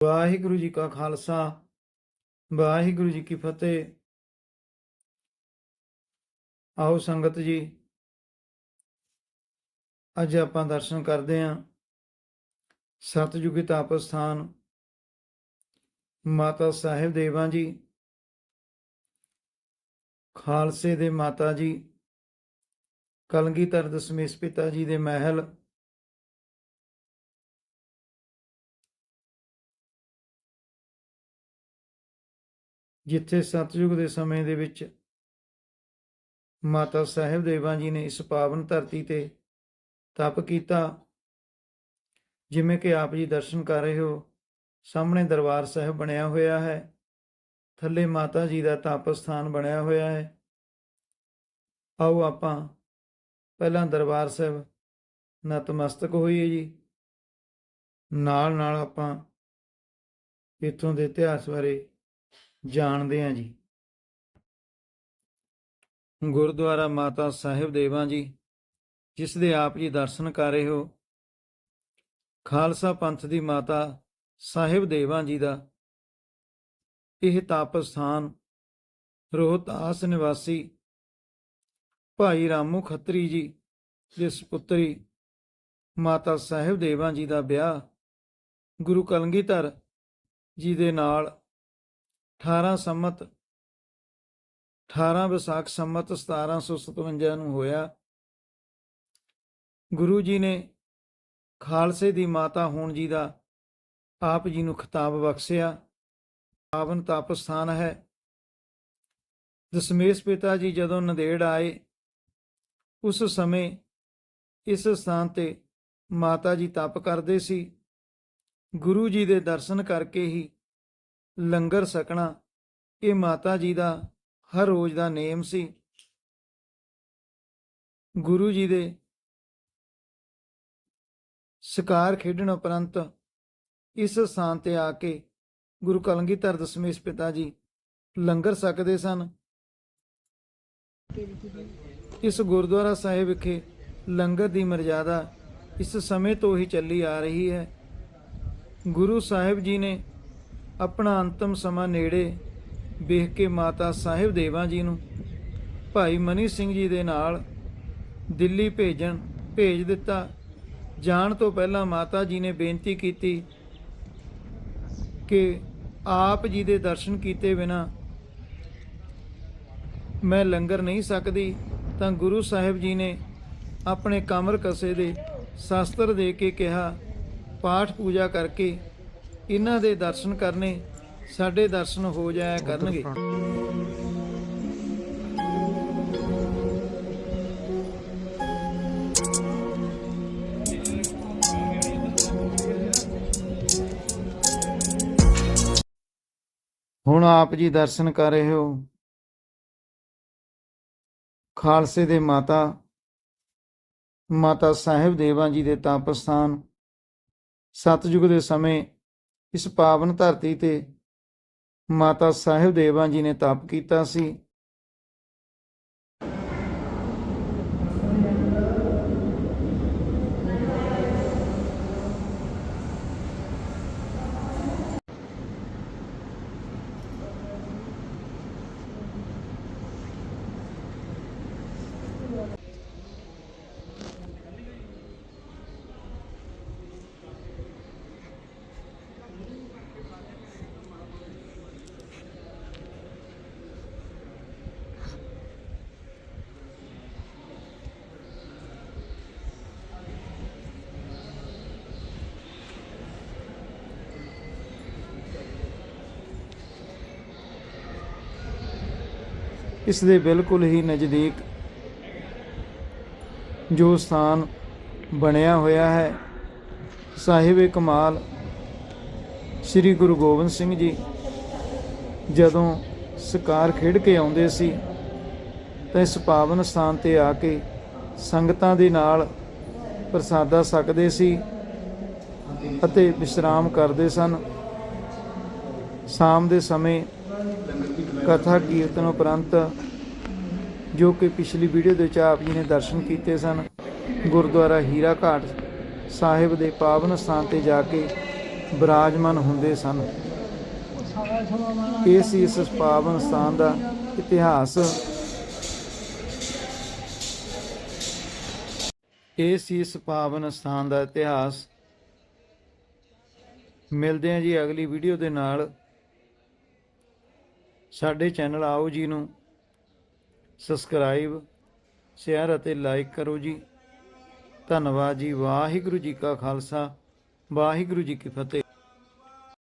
ਵਾਹਿਗੁਰੂ ਜੀ ਕਾ ਖਾਲਸਾ, ਵਾਹਿਗੁਰੂ ਜੀ ਕੀ ਫਤਿਹ। ਆਓ ਸੰਗਤ ਜੀ, ਅੱਜ ਆਪਾਂ ਦਰਸ਼ਨ ਕਰਦੇ ਹਾਂ। ਸਤਜੁਗੀ ਤਪ ਸਥਾਨ ਮਾਤਾ ਸਾਹਿਬ ਦੇਵਾਂ ਜੀ, ਖਾਲਸੇ ਦੇ ਮਾਤਾ ਜੀ, ਕਲਗੀਧਰ ਦਸ਼ਮੇਸ਼ ਪਿਤਾ ਜੀ ਦੇ ਮਹਿਲ ਜਿੱਥੇ ਸਤਜੁਗ ਦੇ ਸਮੇਂ ਦੇ ਵਿੱਚ ਮਾਤਾ ਸਾਹਿਬ ਦੇਵਾਂ ਜੀ ਨੇ ਇਸ ਪਾਵਨ ਧਰਤੀ ਤੇ ਤਪ ਕੀਤਾ, ਜਿਵੇਂ ਕਿ ਆਪ ਜੀ ਦਰਸ਼ਨ ਕਰ ਰਹੇ ਹੋ, ਸਾਹਮਣੇ ਦਰਬਾਰ ਸਾਹਿਬ ਬਣਿਆ ਹੋਇਆ ਹੈ, ਥੱਲੇ ਮਾਤਾ ਜੀ ਦਾ ਤਪ ਸਥਾਨ ਬਣਿਆ ਹੋਇਆ ਹੈ। ਆਓ ਆਪਾਂ ਪਹਿਲਾਂ ਦਰਬਾਰ ਸਾਹਿਬ ਨਤਮਸਤਕ ਹੋਈਏ ਜੀ। ਨਾਲ ਨਾਲ ਆਪਾਂ ਇੱਥੋਂ ਦੇ ਇਤਿਹਾਸ ਬਾਰੇ ਜਾਣਦੇ ਹਾਂ ਜੀ। ਗੁਰਦੁਆਰਾ ਮਾਤਾ ਸਾਹਿਬ ਦੇਵਾਂ ਜੀ, ਜਿਸ ਦੇ ਆਪ ਜੀ ਦਰਸ਼ਨ ਕਰ ਰਹੇ ਹੋ। ਖਾਲਸਾ ਪੰਥ ਦੀ ਮਾਤਾ ਸਾਹਿਬ ਦੇਵਾਂ ਜੀ ਦਾ ਇਹ ਤਪ ਸਥਾਨ ਰੋਹਤਾਸ ਨਿਵਾਸੀ ਭਾਈ ਰਾਮੂ ਖੱਤਰੀ ਜੀ ਦੇ ਸੁਪੁੱਤਰੀ ਮਾਤਾ ਸਾਹਿਬ ਦੇਵਾਂ ਜੀ ਦਾ ਵਿਆਹ ਗੁਰੂ ਕਲਗੀਧਰ ਜੀ ਦੇ ਨਾਲ 18 ਸੰਮਤ 18 ਵਿਸਾਖ ਸੰਮਤ 1757 ਨੂੰ ਹੋਇਆ। ਗੁਰੂ ਜੀ ਨੇ ਖਾਲਸੇ ਦੀ ਮਾਤਾ ਹੋਣ ਜੀ ਦਾ ਆਪ ਜੀ ਨੂੰ ਖਿਤਾਬ ਬਖਸ਼ਿਆ। ਪਾਵਨ ਤਪ ਸਥਾਨ ਹੈ। ਦਸ਼ਮੇਸ਼ ਪਿਤਾ ਜੀ ਜਦੋਂ ਨੰਦੇੜ ਆਏ, ਉਸ ਸਮੇਂ ਇਸ ਸਥਾਨ ਤੇ ਮਾਤਾ ਜੀ ਤਪ ਕਰਦੇ ਸੀ। ਗੁਰੂ ਜੀ ਦੇ ਦਰਸ਼ਨ ਕਰਕੇ ਹੀ ਲੰਗਰ ਸਕਣਾ, ਇਹ ਮਾਤਾ ਜੀ ਦਾ ਹਰ ਰੋਜ਼ ਦਾ ਨੇਮ ਸੀ। ਗੁਰੂ ਜੀ ਦੇ ਸ਼ਿਕਾਰ ਖੇਡਣ ਉਪਰੰਤ ਇਸ ਸਥਾਨ ਤੇ ਆ ਕੇ ਗੁਰੂ ਕਲਗੀਧਰ ਦਸ਼ਮੇਸ਼ ਪਿਤਾ ਜੀ ਲੰਗਰ ਸਕਦੇ ਸਨ। ਇਸ ਗੁਰਦੁਆਰਾ ਸਾਹਿਬ ਵਿਖੇ ਲੰਗਰ ਦੀ ਮਰਜ਼ਾਦਾ ਇਸ ਸਮੇਂ ਤੋਂ ਹੀ ਚੱਲੀ ਆ ਰਹੀ ਹੈ। ਗੁਰੂ ਸਾਹਿਬ ਜੀ ਨੇ ਆਪਣਾ ਅੰਤਮ ਸਮਾਂ ਨੇੜੇ ਵੇਖ ਕੇ ਮਾਤਾ ਸਾਹਿਬ ਦੇਵਾਂ ਜੀ ਨੂੰ। ਭਾਈ ਮਨੀ ਸਿੰਘ ਜੀ ਦੇ ਨਾਲ ਦਿੱਲੀ ਭੇਜਣ, ਭੇਜ ਦਿੱਤਾ। ਜਾਣ ਤੋਂ ਪਹਿਲਾਂ ਮਾਤਾ ਜੀ ਨੇ ਬੇਨਤੀ ਕੀਤੀ ਕਿ ਆਪ ਜੀ ਦੇ ਦਰਸ਼ਨ ਕੀਤੇ ਬਿਨਾ ਮੈਂ ਲੰਗਰ ਨਹੀਂ ਸਕਦੀ, ਤਾਂ ਗੁਰੂ ਸਾਹਿਬ ਜੀ ਨੇ ਆਪਣੇ ਕਮਰ ਕਸੇ ਦੇ ਸ਼ਾਸਤਰ ਦੇ ਕੇ ਕਿਹਾ, ਪਾਠ ਪੂਜਾ ਕਰਕੇ ਇਹਨਾਂ ਦੇ ਦਰਸ਼ਨ ਕਰਨੇ ਸਾਡੇ ਦਰਸ਼ਨ ਹੋ ਜਾਇਆ ਕਰਨਗੇ। ਹੁਣ ਆਪ ਜੀ ਦਰਸ਼ਨ ਕਰ ਰਹੇ ਹੋ। ਖਾਲਸੇ ਦੇ ਮਾਤਾ ਮਾਤਾ ਸਾਹਿਬ ਦੇਵਾਂ ਜੀ ਦੇ ਤਪ ਸਥਾਨ। ਸਤਜੁਗ ਦੇ ਸਮੇਂ ਇਸ ਪਾਵਨ ਧਰਤੀ ਤੇ ਮਾਤਾ ਸਾਹਿਬ ਦੇਵਾਂ ਜੀ ਨੇ ਤਪ ਕੀਤਾ ਸੀ। ਇਸ ਦੇ ਬਿਲਕੁਲ ਹੀ ਨਜ਼ਦੀਕ ਜੋ ਸਥਾਨ ਬਣਿਆ ਹੋਇਆ ਹੈ, ਸਾਹਿਬ ਕਮਾਲ ਸ੍ਰੀ ਗੁਰੂ ਗੋਬਿੰਦ ਸਿੰਘ ਜੀ ਜਦੋਂ ਸ਼ਿਕਾਰ ਖੇਡ ਕੇ ਆਉਂਦੇ ਸੀ, ਤਾਂ ਇਸ ਪਾਵਨ ਸਥਾਨ ਤੇ ਆ ਕੇ ਸੰਗਤਾਂ ਦੇ ਨਾਲ ਪ੍ਰਸਾਦਾ ਸਕਦੇ ਸੀ ਅਤੇ ਵਿਸ਼ਰਾਮ ਕਰਦੇ ਸਨ। ਸ਼ਾਮ ਦੇ ਸਮੇਂ ਕਥਾ ਕੀਰਤਨ ਉਪਰੰਤ ਜੋ ਕਿ ਪਿਛਲੀ ਵੀਡੀਓ ਦੇ ਵਿੱਚ ਆਪ ਜੀ ਨੇ ਦਰਸ਼ਨ ਕੀਤੇ ਸਨ, ਗੁਰਦੁਆਰਾ ਹੀਰਾ ਘਾਟ ਸਾਹਿਬ ਦੇ ਪਾਵਨ ਸਥਾਨ ਤੇ ਜਾ ਕੇ ਬਿਰਾਜਮਾਨ ਹੁੰਦੇ ਸਨ। ਇਹ ਸੀ ਇਸ ਪਾਵਨ ਸਥਾਨ ਦਾ ਇਤਿਹਾਸ। ਇਹ ਸੀ ਇਸ ਪਾਵਨ ਸਥਾਨ ਦਾ ਇਤਿਹਾਸ। ਮਿਲਦੇ ਹਾਂ ਜੀ ਅਗਲੀ ਵੀਡੀਓ ਦੇ ਨਾਲ। ਸਾਡੇ ਚੈਨਲ ਆਓ ਜੀ ਨੂੰ ਸਬਸਕ੍ਰਾਈਬ, ਸ਼ੇਅਰ ਅਤੇ ਲਾਈਕ ਕਰੋ ਜੀ। ਧੰਨਵਾਦ ਜੀ। ਵਾਹਿਗੁਰੂ ਜੀ ਕਾ ਖਾਲਸਾ, ਵਾਹਿਗੁਰੂ ਜੀ ਕੀ ਫਤਿਹ।